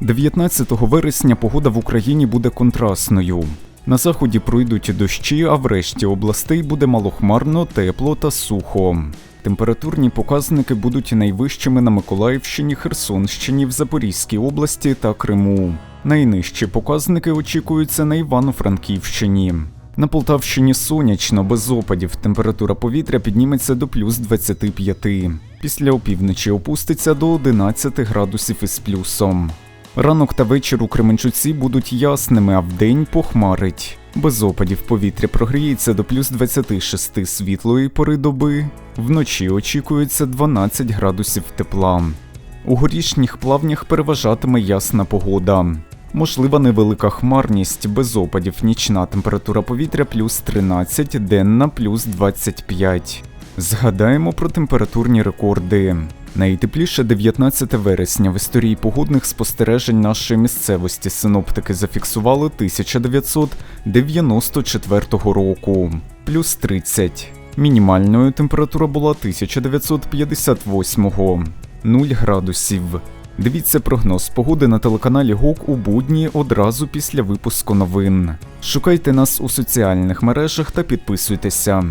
19 вересня погода в Україні буде контрастною. На заході пройдуть дощі, а в решті областей буде малохмарно, тепло та сухо. Температурні показники будуть найвищими на Миколаївщині, Херсонщині, в Запорізькій області та Криму. Найнижчі показники очікуються на Івано-Франківщині. На Полтавщині сонячно, без опадів. Температура повітря підніметься до плюс 25. Після опівночі опуститься до 11 градусів із плюсом. Ранок та вечір у Кременчуці будуть ясними, а вдень похмарить. Без опадів повітря прогріється до плюс 26 світлої пори доби. Вночі очікується 12 градусів тепла. У горішніх плавнях переважатиме ясна погода. Можлива невелика хмарність, без опадів нічна температура повітря плюс 13, денна плюс 25. Згадаємо про температурні рекорди. Найтепліше 19 вересня в історії погодних спостережень нашої місцевості синоптики зафіксували 1994 року, плюс 30. Мінімальною температура була 1958 0 градусів. Дивіться прогноз погоди на телеканалі ГОК у будні одразу після випуску новин. Шукайте нас у соціальних мережах та підписуйтеся.